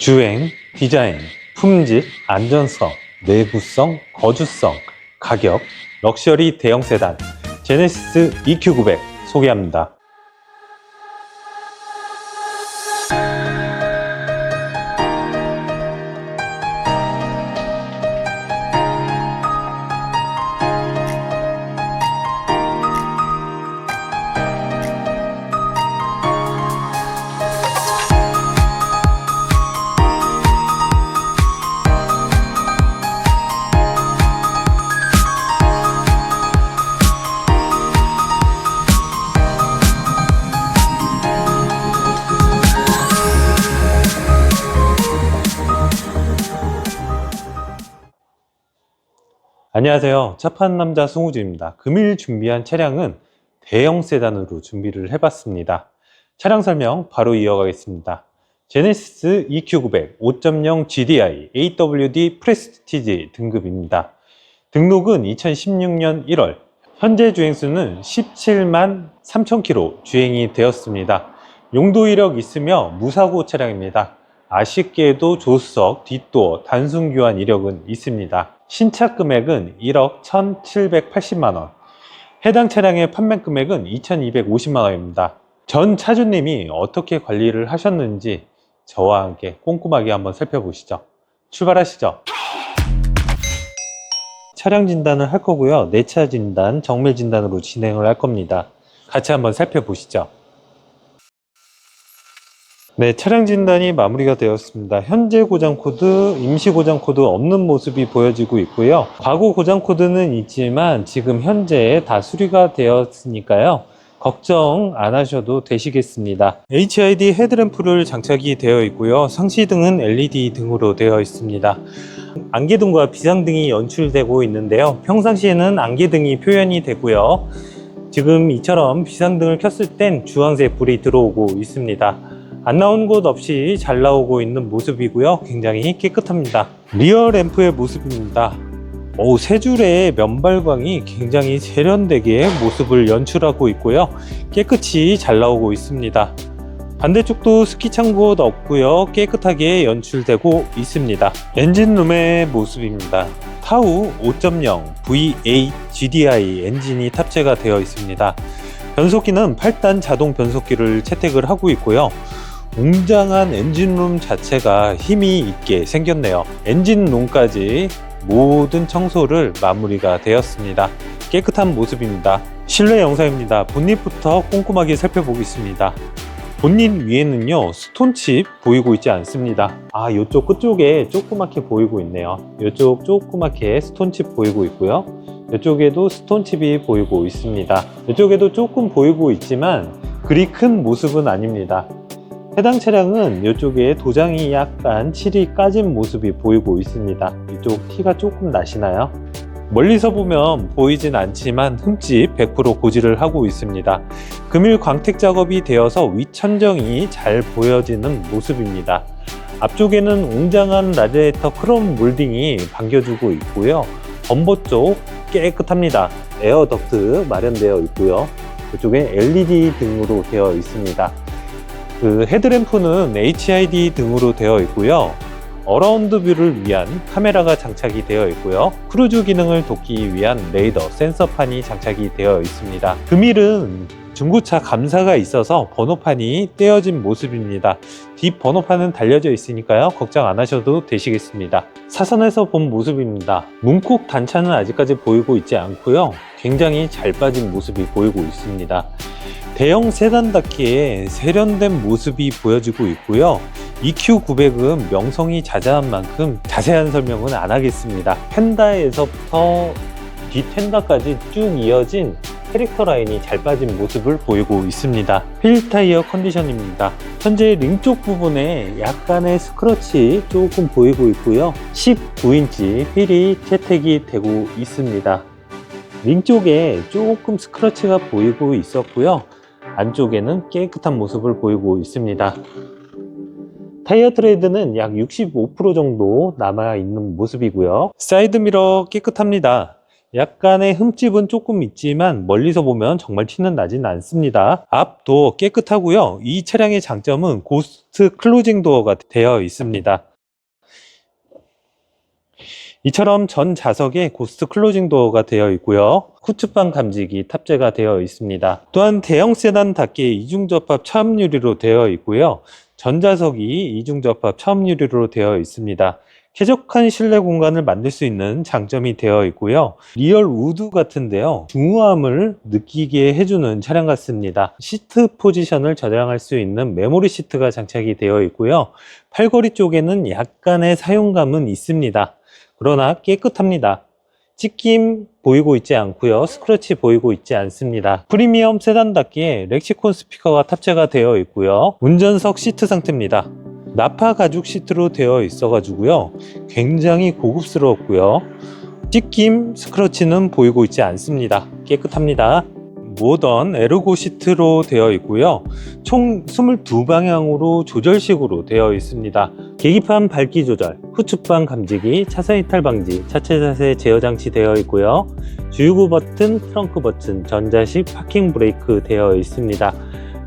주행, 디자인, 품질, 안전성, 내구성, 거주성, 가격, 럭셔리 대형 세단, 제네시스 EQ900 소개합니다. 안녕하세요. 차 파는 남자 송우주입니다. 금일 준비한 차량은 대형 세단으로 준비를 해봤습니다. 차량 설명 바로 이어가겠습니다. 제네시스 EQ900 5.0 GDI AWD 프레스티지 등급입니다. 등록은 2016년 1월, 현재 주행수는 17만 3천 킬로 주행이 되었습니다. 용도 이력 있으며 무사고 차량입니다. 아쉽게도 조수석, 뒷도어, 단순 교환 이력은 있습니다. 신차 금액은 1억 1,780만 원. 해당 차량의 판매 금액은 2,250만 원입니다. 전 차주님이 어떻게 관리를 하셨는지 저와 함께 꼼꼼하게 한번 살펴보시죠. 출발하시죠. 차량 진단을 할 거고요. 내차 진단, 정밀 진단으로 진행을 할 겁니다. 같이 한번 살펴보시죠. 네, 차량 진단이 마무리가 되었습니다. 현재 고장 코드, 임시 고장 코드 없는 모습이 보여지고 있고요. 과거 고장 코드는 있지만 지금 현재 다 수리가 되었으니까요. 걱정 안 하셔도 되시겠습니다. HID 헤드램프를 장착이 되어 있고요. 상시등은 LED 등으로 되어 있습니다. 안개등과 비상등이 연출되고 있는데요. 평상시에는 안개등이 표현이 되고요. 지금 이처럼 비상등을 켰을 땐 주황색 불이 들어오고 있습니다. 안 나온 곳 없이 잘 나오고 있는 모습이고요. 굉장히 깨끗합니다. 리어 램프의 모습입니다. 오, 세 줄의 면발광이 굉장히 세련되게 모습을 연출하고 있고요. 깨끗이 잘 나오고 있습니다. 반대쪽도 스키 찬곳 없고요. 깨끗하게 연출되고 있습니다. 엔진룸의 모습입니다. 타우 5.0 VA GDI 엔진이 탑재가 되어 있습니다. 변속기는 8단 자동 변속기를 채택을 하고 있고요. 웅장한 엔진룸 자체가 힘이 있게 생겼네요. 엔진룸까지 모든 청소를 마무리가 되었습니다. 깨끗한 모습입니다. 실내 영상입니다. 본닛부터 꼼꼼하게 살펴보겠습니다. 본닛 위에는요 스톤칩 보이고 있지 않습니다 아 이쪽 끝쪽에 조그맣게 보이고 있네요 이쪽 조그맣게 스톤칩 보이고 있고요 이쪽에도 스톤칩이 보이고 있습니다 이쪽에도 조금 보이고 있지만 그리 큰 모습은 아닙니다 해당 차량은 이쪽에 도장이 약간 칠이 까진 모습이 보이고 있습니다 이쪽 티가 조금 나시나요? 멀리서 보면 보이진 않지만 흠집 100% 고지를 하고 있습니다. 금일 광택 작업이 되어서 윗천정이 잘 보여지는 모습입니다. 앞쪽에는 웅장한 라디에이터 크롬 몰딩이 반겨주고 있고요. 범버 쪽 깨끗합니다. 에어 덕트 마련되어 있고요. 이쪽에 LED 등으로 되어 있습니다. 그 헤드램프는 HID 등으로 되어 있고요. 어라운드 뷰를 위한 카메라가 장착이 되어 있고요. 크루즈 기능을 돕기 위한 레이더 센서판이 장착이 되어 있습니다. 금일은 중고차 감사가 있어서 번호판이 떼어진 모습입니다. 뒷 번호판은 달려져 있으니까요. 걱정 안 하셔도 되시겠습니다. 사선에서 본 모습입니다. 문콕 단차는 아직까지 보이고 있지 않고요. 굉장히 잘 빠진 모습이 보이고 있습니다. 대형 세단답기에 세련된 모습이 보여지고 있고요. EQ900은 명성이 자자한 만큼 자세한 설명은 안 하겠습니다. 펜다에서부터 뒷펜다까지 쭉 이어진 캐릭터 라인이 잘 빠진 모습을 보이고 있습니다. 휠 타이어 컨디션입니다. 현재 링 쪽 부분에 약간의 스크러치 조금 보이고 있고요. 19인치 휠이 채택이 되고 있습니다. 링 쪽에 조금 스크러치가 보이고 있었고요. 안쪽에는 깨끗한 모습을 보이고 있습니다. 타이어 트레이드는 약 65% 정도 남아 있는 모습이고요. 사이드 미러 깨끗합니다. 약간의 흠집은 조금 있지만 멀리서 보면 정말 티는 나진 않습니다. 앞도 깨끗하고요. 이 차량의 장점은 고스트 클로징 도어가 되어 있습니다. 이처럼 전 좌석에 고스트 클로징 도어가 되어 있고요. 후추방 감지기 탑재가 되어 있습니다. 또한 대형 세단답게 이중접합 차음 유리로 되어 있고요. 전좌석이 이중접합 차음 유리로 되어 있습니다. 쾌적한 실내 공간을 만들 수 있는 장점이 되어 있고요. 리얼 우드 같은데요. 중후함을 느끼게 해주는 차량 같습니다. 시트 포지션을 저장할 수 있는 메모리 시트가 장착이 되어 있고요. 팔걸이 쪽에는 약간의 사용감은 있습니다. 그러나 깨끗합니다. 찢김 보이고 있지 않고요. 스크래치 보이고 있지 않습니다. 프리미엄 세단답게 렉시콘 스피커가 탑재가 되어 있고요. 운전석 시트 상태입니다. 나파 가죽 시트로 되어 있어 가지고요. 굉장히 고급스러웠고요. 찢김 스크러치는 보이고 있지 않습니다. 깨끗합니다. 모던 에르고 시트로 되어 있고요. 총 22방향으로 조절식으로 되어 있습니다. 계기판 밝기 조절, 후측방 감지기, 차선 이탈 방지, 차체 자세 제어 장치 되어 있고요. 주유구 버튼, 트렁크 버튼, 전자식 파킹 브레이크 되어 있습니다.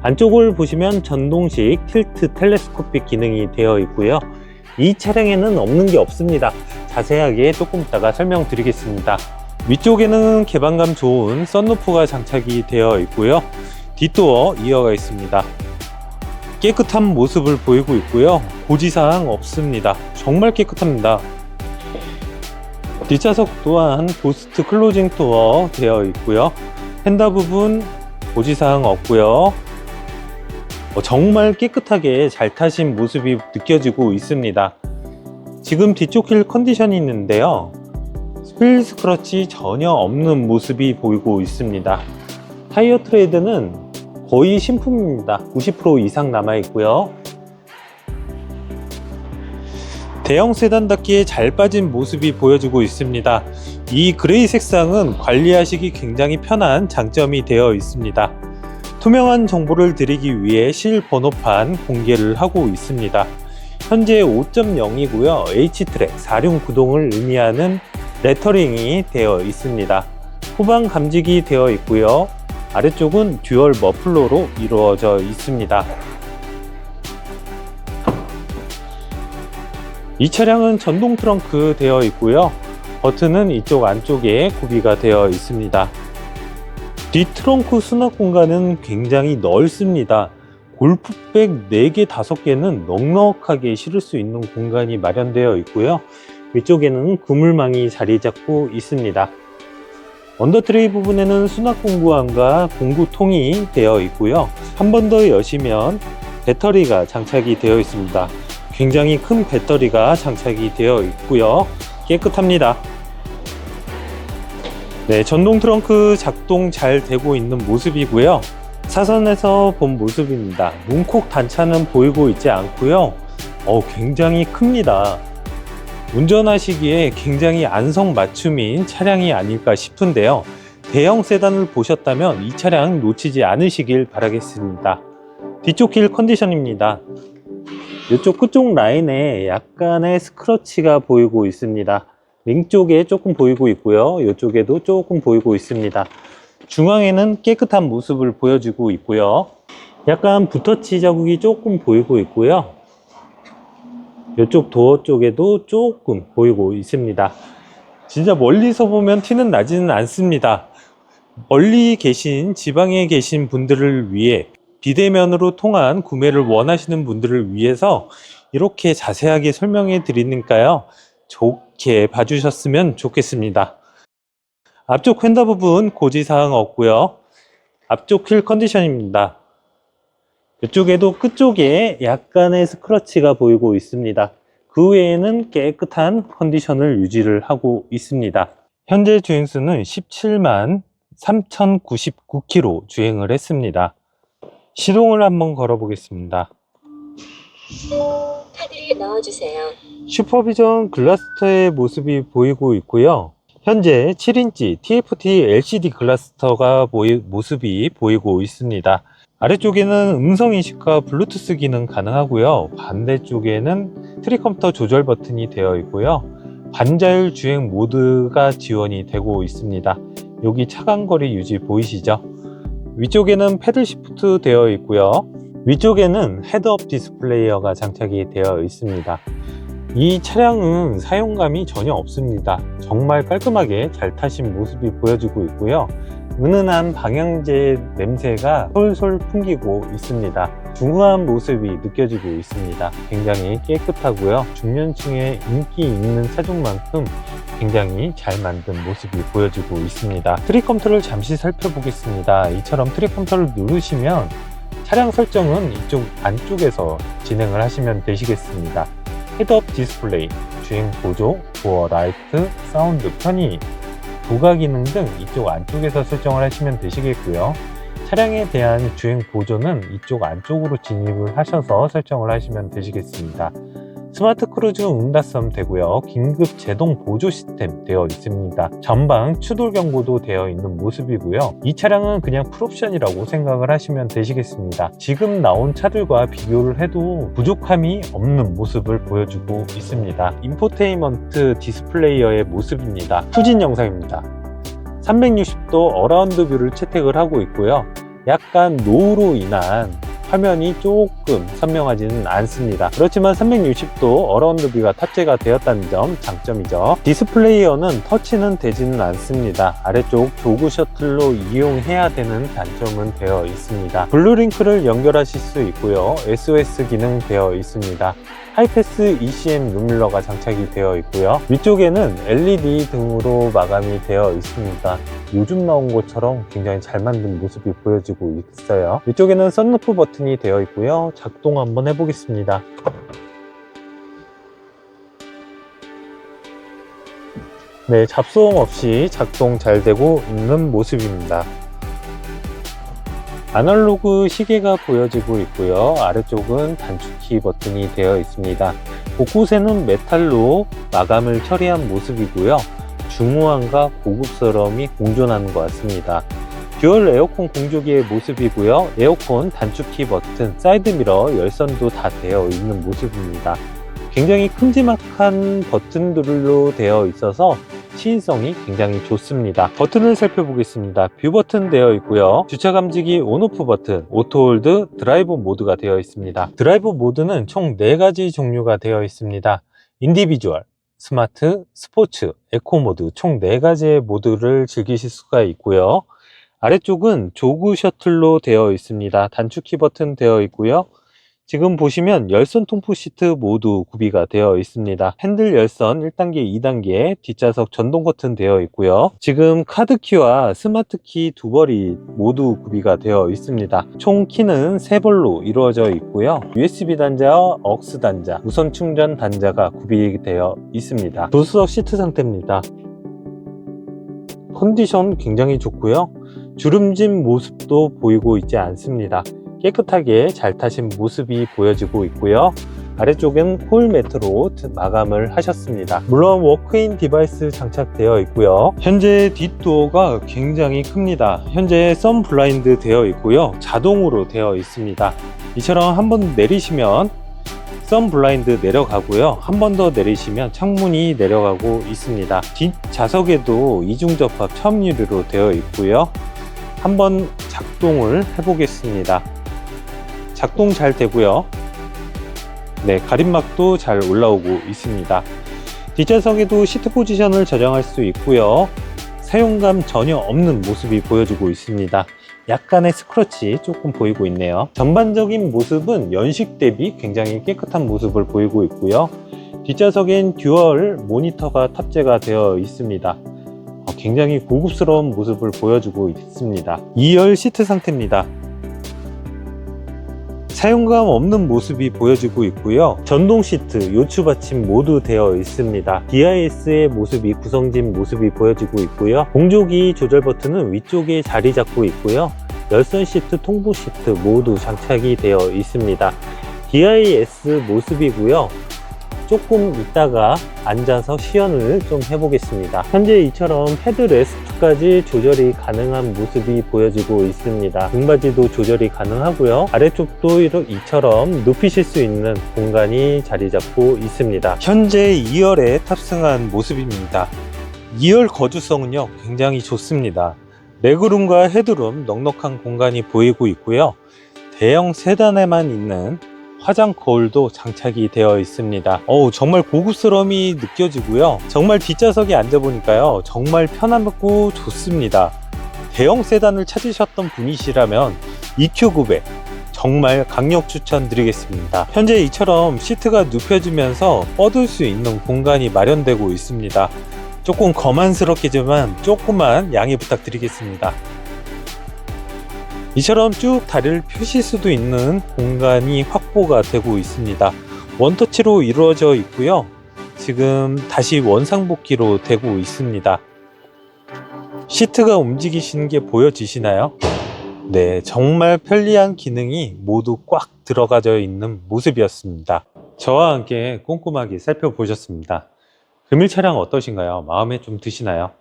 안쪽을 보시면 전동식 틸트 텔레스코픽 기능이 되어 있고요. 이 차량에는 없는 게 없습니다. 자세하게 조금 이따가 설명드리겠습니다. 위쪽에는 개방감 좋은 썬루프가 장착이 되어 있고요. 뒷도어 이어가 있습니다. 깨끗한 모습을 보이고 있고요. 고지사항 없습니다. 정말 깨끗합니다. 뒷좌석 또한 고스트 클로징 도어 되어 있고요. 핸다 부분 고지사항 없고요. 어, 정말 깨끗하게 잘 타신 모습이 느껴지고 있습니다. 지금 뒤쪽 휠 컨디션이 있는데요. 스필 스크러치 전혀 없는 모습이 보이고 있습니다. 타이어 트레이드는 거의 신품입니다. 90% 이상 남아 있고요. 대형 세단답게 잘 빠진 모습이 보여지고 있습니다. 이 그레이 색상은 관리하시기 굉장히 편한 장점이 되어 있습니다. 투명한 정보를 드리기 위해 실 번호판 공개를 하고 있습니다. 현재 5.0이고요. H트랙 4륜 구동을 의미하는 레터링이 되어 있습니다. 후방 감지기 되어 있고요. 아래쪽은 듀얼 머플러로 이루어져 있습니다. 이 차량은 전동 트렁크 되어 있고요. 버튼은 이쪽 안쪽에 구비가 되어 있습니다. 뒤 트렁크 수납 공간은 굉장히 넓습니다. 골프백 4개, 5개는 넉넉하게 실을 수 있는 공간이 마련되어 있고요. 위쪽에는 그물망이 자리 잡고 있습니다. 언더트레이 부분에는 수납 공구함과 공구통이 되어 있고요. 한 번 더 여시면 배터리가 장착이 되어 있습니다. 굉장히 큰 배터리가 장착이 되어 있고요. 깨끗합니다. 네, 전동 트렁크 작동 잘 되고 있는 모습이고요. 사선에서 본 모습입니다. 문콕 단차는 보이고 있지 않고요. 어, 굉장히 큽니다. 운전하시기에 굉장히 안성 맞춤인 차량이 아닐까 싶은데요. 대형 세단을 보셨다면 이 차량 놓치지 않으시길 바라겠습니다. 뒤쪽 길 컨디션입니다. 이쪽 끝쪽 라인에 약간의 스크러치가 보이고 있습니다. 링 쪽에 조금 보이고 있고요. 이쪽에도 조금 보이고 있습니다. 중앙에는 깨끗한 모습을 보여주고 있고요. 약간 붓터치 자국이 조금 보이고 있고요. 이쪽 도어 쪽에도 조금 보이고 있습니다. 진짜 멀리서 보면 티는 나지는 않습니다. 멀리 계신 지방에 계신 분들을 위해 비대면으로 통한 구매를 원하시는 분들을 위해서 이렇게 자세하게 설명해 드리니까요. 좋게 봐주셨으면 좋겠습니다. 앞쪽 휀더 부분 고지사항 없고요. 앞쪽 휠 컨디션입니다. 이쪽에도 끝쪽에 약간의 스크러치가 보이고 있습니다. 그 외에는 깨끗한 컨디션을 유지를 하고 있습니다. 현재 주행수는 17만 3,099km 주행을 했습니다. 시동을 한번 걸어 보겠습니다. 카드를 넣어주세요. 슈퍼비전 글라스터의 모습이 보이고 있고요. 현재 7인치 TFT LCD 글라스터가 보이, 모습이 보이고 있습니다. 아래쪽에는 음성 인식과 블루투스 기능 가능하고요. 반대쪽에는 트리컴퓨터 조절 버튼이 되어 있고요. 반자율 주행 모드가 지원이 되고 있습니다. 여기 차간거리 유지 보이시죠? 위쪽에는 패들 시프트 되어 있고요. 위쪽에는 헤드업 디스플레이어가 장착이 되어 있습니다. 이 차량은 사용감이 전혀 없습니다. 정말 깔끔하게 잘 타신 모습이 보여지고 있고요. 은은한 방향제 냄새가 솔솔 풍기고 있습니다. 중후한 모습이 느껴지고 있습니다. 굉장히 깨끗하고요. 중년층에 인기 있는 차종만큼 굉장히 잘 만든 모습이 보여지고 있습니다. 트릭 컴퓨터를 잠시 살펴보겠습니다. 이처럼 트릭 컴퓨터를 누르시면 차량 설정은 이쪽 안쪽에서 진행을 하시면 되시겠습니다. 헤드업 디스플레이, 주행 보조, 도어 라이트, 사운드 편의, 부가 기능 등 이쪽 안쪽에서 설정을 하시면 되시겠고요. 차량에 대한 주행 보조는 이쪽 안쪽으로 진입을 하셔서 설정을 하시면 되시겠습니다. 스마트 크루즈 응답섬 되고요. 긴급 제동 보조 시스템 되어 있습니다. 전방 추돌 경고도 되어 있는 모습이고요. 이 차량은 그냥 풀옵션이라고 생각을 하시면 되시겠습니다. 지금 나온 차들과 비교를 해도 부족함이 없는 모습을 보여주고 있습니다. 인포테인먼트 디스플레이어의 모습입니다. 후진 영상입니다. 360도 어라운드 뷰를 채택을 하고 있고요. 약간 노후로 인한 화면이 조금 선명하지는 않습니다. 그렇지만 360도 어라운드 뷰가 탑재가 되었다는 점 장점이죠. 디스플레이어는 터치는 되지는 않습니다. 아래쪽 조그 셔틀로 이용해야 되는 단점은 되어 있습니다. 블루링크를 연결하실 수 있고요. SOS 기능 되어 있습니다. 하이패스 ECM 룸밀러가 장착이 되어 있고요. 위쪽에는 LED 등으로 마감이 되어 있습니다. 요즘 나온 것처럼 굉장히 잘 만든 모습이 보여지고 있어요. 위쪽에는 썬루프 버튼이 되어 있고요. 작동 한번 해보겠습니다. 네, 잡소음 없이 작동 잘 되고 있는 모습입니다. 아날로그 시계가 보여지고 있고요. 아래쪽은 단축키 버튼이 되어 있습니다. 곳곳에는 메탈로 마감을 처리한 모습이고요. 중후함과 고급스러움이 공존하는 것 같습니다. 듀얼 에어컨 공조기의 모습이고요. 에어컨 단축키 버튼, 사이드미러, 열선도 다 되어 있는 모습입니다. 굉장히 큼지막한 버튼들로 되어 있어서 시인성이 굉장히 좋습니다. 버튼을 살펴보겠습니다. 뷰 버튼 되어 있고요. 주차 감지기 온오프 버튼, 오토홀드, 드라이브 모드가 되어 있습니다. 드라이브 모드는 총 4가지 종류가 되어 있습니다. 인디비주얼, 스마트, 스포츠, 에코 모드 총 4가지의 모드를 즐기실 수가 있고요. 아래쪽은 조그 셔틀로 되어 있습니다. 단축키 버튼 되어 있고요. 지금 보시면 열선 통풍 시트 모두 구비가 되어 있습니다. 핸들 열선 1단계, 2단계, 뒷좌석 전동 버튼 되어 있고요. 지금 카드 키와 스마트 키 두 벌이 모두 구비가 되어 있습니다. 총 키는 세 벌로 이루어져 있고요. USB 단자와 억스 단자, 무선 충전 단자가 구비되어 있습니다. 조수석 시트 상태입니다. 컨디션 굉장히 좋고요. 주름진 모습도 보이고 있지 않습니다. 깨끗하게 잘 타신 모습이 보여지고 있고요. 아래쪽은 콜 매트로 마감을 하셨습니다. 물론 워크인 디바이스 장착되어 있고요. 현재 뒷도어가 굉장히 큽니다. 현재 썬 블라인드 되어 있고요. 자동으로 되어 있습니다. 이처럼 한번 내리시면 썬 블라인드 내려가고요. 한 번 더 내리시면 창문이 내려가고 있습니다. 뒷 좌석에도 이중 접합 첨 유리로 되어 있고요. 한번 작동을 해보겠습니다. 작동 잘 되고요. 네, 가림막도 잘 올라오고 있습니다. 뒷좌석에도 시트 포지션을 저장할 수 있고요. 사용감 전혀 없는 모습이 보여지고 있습니다. 약간의 스크러치 조금 보이고 있네요. 전반적인 모습은 연식 대비 굉장히 깨끗한 모습을 보이고 있고요. 뒷좌석엔 듀얼 모니터가 탑재가 되어 있습니다. 어, 굉장히 고급스러운 모습을 보여주고 있습니다. 2열 시트 상태입니다. 사용감 없는 모습이 보여지고 있고요. 전동 시트, 요추 받침 모두 되어 있습니다. DIS의 모습이 구성진 모습이 보여지고 있고요. 공조기 조절 버튼은 위쪽에 자리 잡고 있고요. 열선 시트, 통부 시트 모두 장착이 되어 있습니다. DIS 모습이고요. 조금 있다가 앉아서 시연을 좀 해보겠습니다. 현재 이처럼 헤드레스트 가 등받이까지 조절이 가능한 모습이 보여지고 있습니다. 등받이도 조절이 가능하고요. 아래쪽도 이처럼 눕히실 수 있는 공간이 자리 잡고 있습니다. 현재 2열에 탑승한 모습입니다. 2열 거주성은요, 굉장히 좋습니다. 레그룸과 헤드룸 넉넉한 공간이 보이고 있고요. 대형 세단에만 있는 화장 거울도 장착이 되어 있습니다. 어우, 정말 고급스러움이 느껴지고요. 정말 뒷좌석에 앉아보니까요. 정말 편안하고 좋습니다. 대형 세단을 찾으셨던 분이시라면 EQ900 정말 강력 추천드리겠습니다. 현재 이처럼 시트가 눕혀지면서 뻗을 수 있는 공간이 마련되고 있습니다. 조금 거만스럽겠지만 조금만 양해 부탁드리겠습니다. 이처럼 쭉 다리를 펴실 수도 있는 공간이 확보가 되고 있습니다. 원터치로 이루어져 있고요. 지금 다시 원상복귀로 되고 있습니다. 시트가 움직이시는 게 보여지시나요? 네, 정말 편리한 기능이 모두 꽉 들어가져 있는 모습이었습니다. 저와 함께 꼼꼼하게 살펴보셨습니다. 금일 차량 어떠신가요? 마음에 좀 드시나요?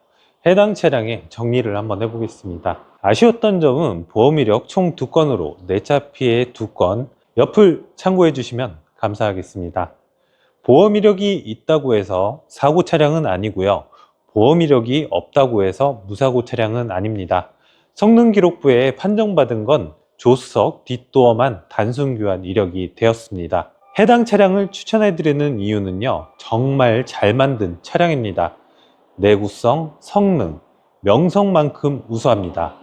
해당 차량의 정리를 한번 해보겠습니다. 아쉬웠던 점은 보험 이력 총두 건으로 내차 피해 두 건, 옆을 참고해 주시면 감사하겠습니다. 보험 이력이 있다고 해서 사고 차량은 아니고요. 보험 이력이 없다고 해서 무사고 차량은 아닙니다. 성능 기록부에 판정받은 건 조수석 뒷도어만 단순 교환 이력이 되었습니다. 해당 차량을 추천해 드리는 이유는요. 정말 잘 만든 차량입니다. 내구성, 성능, 명성만큼 우수합니다.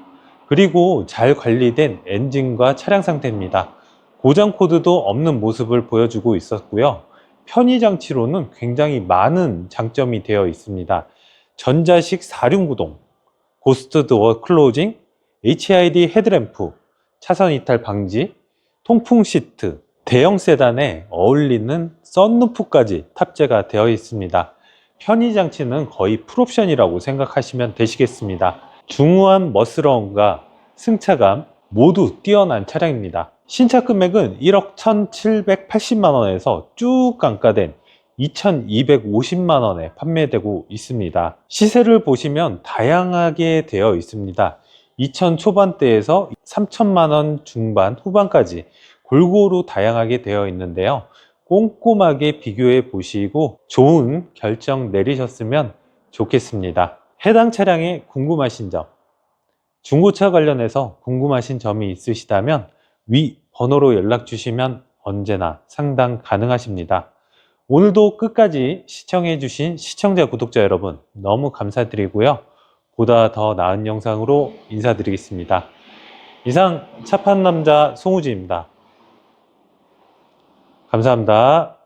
그리고 잘 관리된 엔진과 차량 상태입니다. 고장 코드도 없는 모습을 보여주고 있었고요. 편의 장치로는 굉장히 많은 장점이 되어 있습니다. 전자식 4륜구동, 고스트 도어 클로징, HID 헤드램프, 차선 이탈 방지, 통풍 시트, 대형 세단에 어울리는 썬루프까지 탑재가 되어 있습니다. 편의 장치는 거의 풀옵션이라고 생각하시면 되시겠습니다. 중후한 머스러움과 승차감 모두 뛰어난 차량입니다. 신차 금액은 1억 1,780만 원에서 쭉 강가된 2,250만 원에 판매되고 있습니다. 시세를 보시면 다양하게 되어 있습니다. 2천 초반대에서 3천만 원 중반 후반까지 골고루 다양하게 되어 있는데요. 꼼꼼하게 비교해 보시고 좋은 결정 내리셨으면 좋겠습니다. 해당 차량에 궁금하신 점, 중고차 관련해서 궁금하신 점이 있으시다면 위 번호로 연락 주시면 언제나 상담 가능하십니다. 오늘도 끝까지 시청해 주신 시청자 구독자 여러분 너무 감사드리고요. 보다 더 나은 영상으로 인사드리겠습니다. 이상 차판 남자 송우지입니다. 감사합니다.